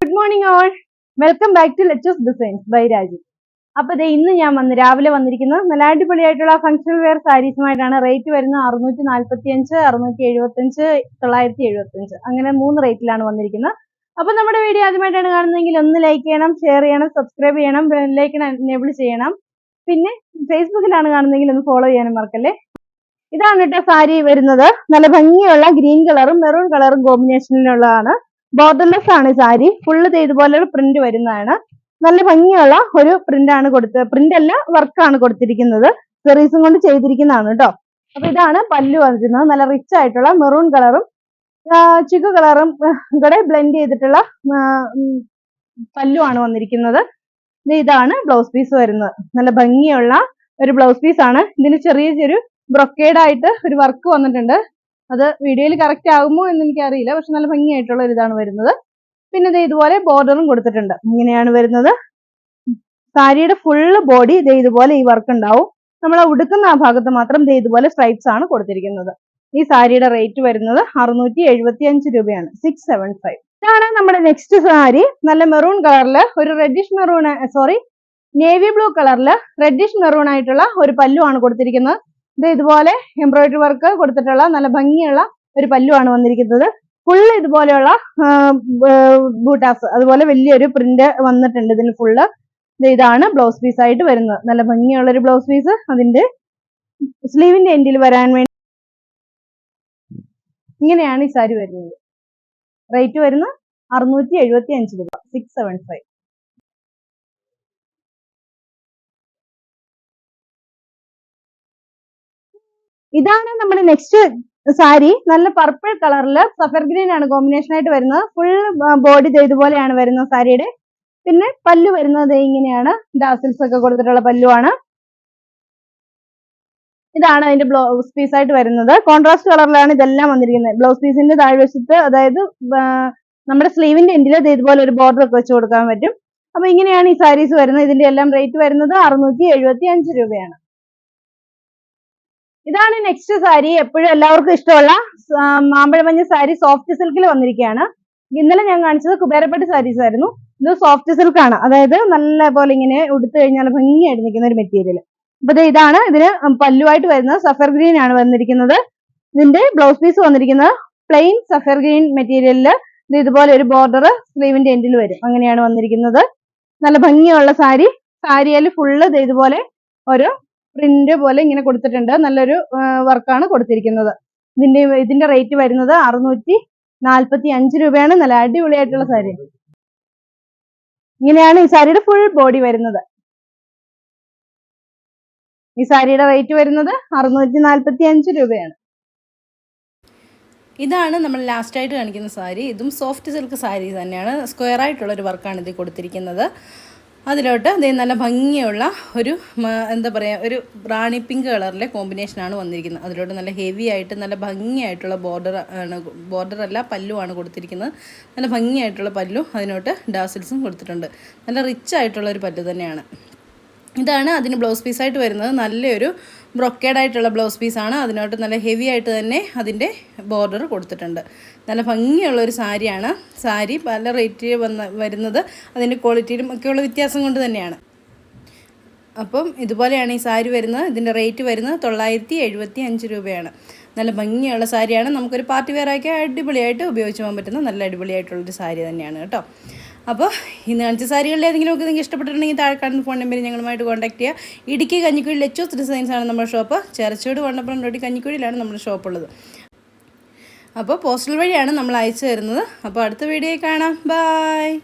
Good morning all welcome back to let's designs by Raju അപ്പൊ ദേ ഇന്ന് ഞാൻ വന്ന് രാവിലെ വന്നിരിക്കുന്നത് നല്ല അടിപൊളിയായിട്ടുള്ള ഫംഗ്ഷണൽ വെയർ സാരീസുമായിട്ടാണ് റേറ്റ് വരുന്നത് അറുന്നൂറ്റി നാല്പത്തി അഞ്ച് അറുന്നൂറ്റി എഴുപത്തി അഞ്ച് തൊള്ളായിരത്തി എഴുപത്തി അഞ്ച് അങ്ങനെ മൂന്ന് റേറ്റിലാണ് വന്നിരിക്കുന്നത്. അപ്പൊ നമ്മുടെ വീഡിയോ ആദ്യമായിട്ടാണ് കാണുന്നതെങ്കിൽ ഒന്ന് ലൈക്ക് ചെയ്യണം ഷെയർ ചെയ്യണം സബ്സ്ക്രൈബ് ചെയ്യണം ബെല്ലൈക്കൺ എനേബിൾ ചെയ്യണം. പിന്നെ ഫേസ്ബുക്കിലാണ് കാണുന്നതെങ്കിൽ ഒന്ന് ഫോളോ ചെയ്യാനും മറക്കല്ലേ? ഇതാണ് കേട്ടോ സാരി വരുന്നത്. നല്ല ഭംഗിയുള്ള ഗ്രീൻ കളറും മെറൂൺ കളറും കോമ്പിനേഷനിലുള്ളതാണ് ബോർഡർലെസ് ആണ് സാരി. ഫുള്ള് ഇതുപോലെ പ്രിന്റ് വരുന്നതാണ്. നല്ല ഭംഗിയുള്ള ഒരു പ്രിന്റ് ആണ് കൊടുത്തത് പ്രിന്റ് അല്ല വർക്കാണ് കൊടുത്തിരിക്കുന്നത്. സെറീസും കൊണ്ട് ചെയ്തിരിക്കുന്നതാണ് കേട്ടോ. അപ്പൊ ഇതാണ് പല്ലു വന്നിരുന്നത് നല്ല റിച്ച് ആയിട്ടുള്ള മെറൂൺ കളറും ചിക്കു കളറും കൂടെ ബ്ലെൻഡ് ചെയ്തിട്ടുള്ള പല്ലു ആണ് വന്നിരിക്കുന്നത്. ഇതാണ് ബ്ലൗസ് പീസ് വരുന്നത്. നല്ല ഭംഗിയുള്ള ഒരു ബ്ലൗസ് പീസ് ആണ്. ഇതിന് ചെറിയ ചെറിയ ബ്രൊക്കേഡ് ആയിട്ട് ഒരു വർക്ക് വന്നിട്ടുണ്ട്. അത് വീഡിയോയിൽ കറക്റ്റ് ആകുമോ എന്ന് എനിക്ക് അറിയില്ല പക്ഷെ നല്ല ഭംഗിയായിട്ടുള്ള ഒരു ഇതാണ് വരുന്നത്. പിന്നെ ഇതേ ഇതുപോലെ ബോർഡറും കൊടുത്തിട്ടുണ്ട്. ഇങ്ങനെയാണ് വരുന്നത്. സാരിയുടെ ഫുള്ള് ബോഡി ഇതേ ഇതുപോലെ ഈ വർക്ക് ഉണ്ടാവും. നമ്മൾ ഉടുക്കുന്ന ആ ഭാഗത്ത് മാത്രം ഇതേ ഇതുപോലെ സ്ട്രൈപ്സ് ആണ് കൊടുത്തിരിക്കുന്നത്. ഈ സാരിയുടെ റേറ്റ് വരുന്നത് അറുന്നൂറ്റി എഴുപത്തി അഞ്ച് രൂപയാണ്. സിക്സ് സെവൻ ഫൈവ് ഇതാണ് നമ്മുടെ നെക്സ്റ്റ് സാരി. നല്ല മെറൂൺ കളറിൽ ഒരു reddish maroon sorry navy blue കളറിൽ റെഡിഷ് മെറൂൺ ആയിട്ടുള്ള ഒരു പല്ലു ആണ് കൊടുത്തിരിക്കുന്നത്. ഇത് ഇതുപോലെ എംബ്രോയിഡറി വർക്ക് കൊടുത്തിട്ടുള്ള നല്ല ഭംഗിയുള്ള ഒരു പല്ലുവാണ് വന്നിരിക്കുന്നത്. ഫുള്ള് ഇതുപോലെയുള്ള ബൂട്ടാസ് അതുപോലെ വലിയൊരു പ്രിന്റ് വന്നിട്ടുണ്ട് ഇതിന് ഫുള്ള് ഇതാണ് ബ്ലൗസ് പീസ് ആയിട്ട് വരുന്നത്. നല്ല ഭംഗിയുള്ള ഒരു ബ്ലൗസ് പീസ് അതിന്റെ സ്ലീവിന്റെ എൻഡിൽ വരാൻ വേണ്ടി ഇങ്ങനെയാണ് ഈ സാരി വരുന്നത്. റേറ്റ് വരുന്നത് അറുന്നൂറ്റി എഴുപത്തി അഞ്ച് രൂപ സിക്സ് സെവൻ ഫൈവ് ഇതാണ് നമ്മുടെ നെക്സ്റ്റ് സാരി. നല്ല പർപ്പിൾ കളറിൽ സഫർ ഗ്രീൻ ആണ് കോമ്പിനേഷൻ ആയിട്ട് വരുന്നത്. ഫുൾ ബോഡി ഇതുപോലെയാണ് വരുന്നത് സാരിയുടെ. പിന്നെ പല്ലു വരുന്നത് ഇങ്ങനെയാണ്. ഡാസിൽസ് ഒക്കെ കൊടുത്തിട്ടുള്ള പല്ലുവാണ്. ഇതാണ് അതിന്റെ ബ്ലൗസ് പീസ് ആയിട്ട് വരുന്നത്. കോൺട്രാസ്റ്റ് കളറിലാണ് ഇതെല്ലാം വന്നിരിക്കുന്നത്. ബ്ലൗസ് പീസിന്റെ താഴ്വശത്ത് അതായത് നമ്മുടെ സ്ലീവിന്റെ എൻഡിൽ ഇതുപോലെ ഒരു ബോർഡർ ഒക്കെ വെച്ച് കൊടുക്കാൻ പറ്റും. അപ്പൊ ഇങ്ങനെയാണ് ഈ സാരീസ് വരുന്നത്. ഇതിന്റെ എല്ലാം റേറ്റ് വരുന്നത് അറുന്നൂറ്റി രൂപയാണ്. ഇതാണ് നെക്സ്റ്റ് സാരി. എപ്പോഴും എല്ലാവർക്കും ഇഷ്ടമുള്ള മാമ്പഴമഞ്ഞ സാരി സോഫ്റ്റ് സിൽക്കിൽ വന്നിരിക്കുകയാണ്. ഇന്നലെ ഞാൻ കാണിച്ചത് കുബേരപ്പട്ട് സാരീസ് ആയിരുന്നു. ഇത് സോഫ്റ്റ് സിൽക്ക് ആണ്. അതായത് നല്ല പോലെ ഇങ്ങനെ ഉടുത്തു കഴിഞ്ഞാൽ ഭംഗിയായിട്ട് നിൽക്കുന്ന ഒരു മെറ്റീരിയൽ അപ്പൊ ഇതാണ്. ഇതിന് പല്ലുവായിട്ട് വരുന്നത് സഫർ ഗ്രീൻ ആണ് വന്നിരിക്കുന്നത്. ഇതിന്റെ ബ്ലൗസ് പീസ് വന്നിരിക്കുന്നത് പ്ലെയിൻ സഫർ ഗ്രീൻ മെറ്റീരിയലിൽ ഇത് ഇതുപോലെ ഒരു ബോർഡർ സ്ലീവിന്റെ എൻഡിൽ വരും. അങ്ങനെയാണ് വന്നിരിക്കുന്നത്. നല്ല ഭംഗിയുള്ള സാരി. സാരിയിൽ ഫുള്ള് ഇതുപോലെ ഒരു പ്രിന്റ് പോലെ ഇങ്ങനെ കൊടുത്തിട്ടുണ്ട്. നല്ലൊരു വർക്കാണ് കൊടുത്തിരിക്കുന്നത്. ഇതിന്റെ ഇതിന്റെ റേറ്റ് വരുന്നത് അറുന്നൂറ്റി നാൽപ്പത്തി അഞ്ച് രൂപയാണ്. നല്ല അടിപൊളിയായിട്ടുള്ള സാരി ഇങ്ങനെയാണ് ഈ സാരിയുടെ ഫുൾ ബോഡി വരുന്നത്. ഈ സാരിയുടെ റേറ്റ് വരുന്നത് അറുന്നൂറ്റി നാൽപ്പത്തി അഞ്ച് രൂപയാണ്. ഇതാണ് നമ്മൾ ലാസ്റ്റായിട്ട് കാണിക്കുന്ന സാരി ഇതും സോഫ്റ്റ് സിൽക്ക് സാരി തന്നെയാണ്. സ്ക്വയർ ആയിട്ടുള്ള ഒരു വർക്കാണ് ഇതിൽ കൊടുത്തിരിക്കുന്നത്. അതിലോട്ട് അതേ നല്ല ഭംഗിയുള്ള ഒരു എന്താ പറയുക ഒരു റാണി പിങ്ക് കളറിലെ കോമ്പിനേഷനാണ് വന്നിരിക്കുന്നത്. അതിലോട്ട് നല്ല ഹെവി ആയിട്ട് നല്ല ഭംഗിയായിട്ടുള്ള ബോർഡർ ആണ് ബോർഡർ അല്ല പല്ലുവാണ് കൊടുത്തിരിക്കുന്നത്. നല്ല ഭംഗിയായിട്ടുള്ള പല്ലു അതിനോട്ട് ഡാസിൽസും കൊടുത്തിട്ടുണ്ട്. നല്ല റിച്ച് ആയിട്ടുള്ള ഒരു പല്ലു തന്നെയാണ്. ഇതാണ് അതിന് ബ്ലൗസ് പീസായിട്ട് വരുന്നത്. നല്ലൊരു ബ്രൊക്കേഡ് ആയിട്ടുള്ള ബ്ലൗസ് പീസാണ് അതിനോട്ട് നല്ല ഹെവി ആയിട്ട് തന്നെ അതിന്റെ ബോർഡർ കൊടുത്തിട്ടുണ്ട്. നല്ല ഭംഗിയുള്ള ഒരു സാരിയാണ്. സാരി പല റേറ്റിൽ വന്ന വരുന്നത് അതിന്റെ ക്വാളിറ്റിയിലും ഒക്കെയുള്ള വ്യത്യാസം കൊണ്ട് തന്നെയാണ്. അപ്പം ഇതുപോലെയാണ് ഈ സാരി വരുന്നത്. ഇതിന്റെ റേറ്റ് വരുന്നത് തൊള്ളായിരത്തി എഴുപത്തി അഞ്ച് രൂപയാണ്. നല്ല ഭംഗിയുള്ള സാരിയാണ്. നമുക്കൊരു പാർട്ടി വെയറാക്കി അടിപൊളിയായിട്ട് ഉപയോഗിച്ച് പോകാൻ പറ്റുന്ന നല്ല അടിപൊളിയായിട്ടുള്ളൊരു സാരി തന്നെയാണ് കേട്ടോ. അപ്പോൾ ഇന്ന് കാണിച്ച സാരികളിൽ ഏതെങ്കിലും ഒക്കെ നിങ്ങൾക്ക് ഇഷ്ടപ്പെട്ടിട്ടുണ്ടെങ്കിൽ താഴെ കാണുന്ന ഫോൺ നമ്പറിൽ ഞങ്ങളുമായിട്ട് കോൺടാക്ട് ചെയ്യുക ഇടുക്കി കഞ്ഞിക്കുഴി ലെച്ചോസ് ഡിസൈൻസ് ആണ് നമ്മുടെ ഷോപ്പ് ചേർച്ചോട് വണ്ണപ്പുറം റോഡി കഞ്ഞിക്കുഴിയിലാണ് നമ്മുടെ ഷോപ്പ് ഉള്ളത്. അപ്പോൾ പോസ്റ്റൽ വഴിയാണ് നമ്മൾ അയച്ചു തരുന്നത്. അപ്പോൾ അടുത്ത വീഡിയോയിൽ കാണാം. ബായ്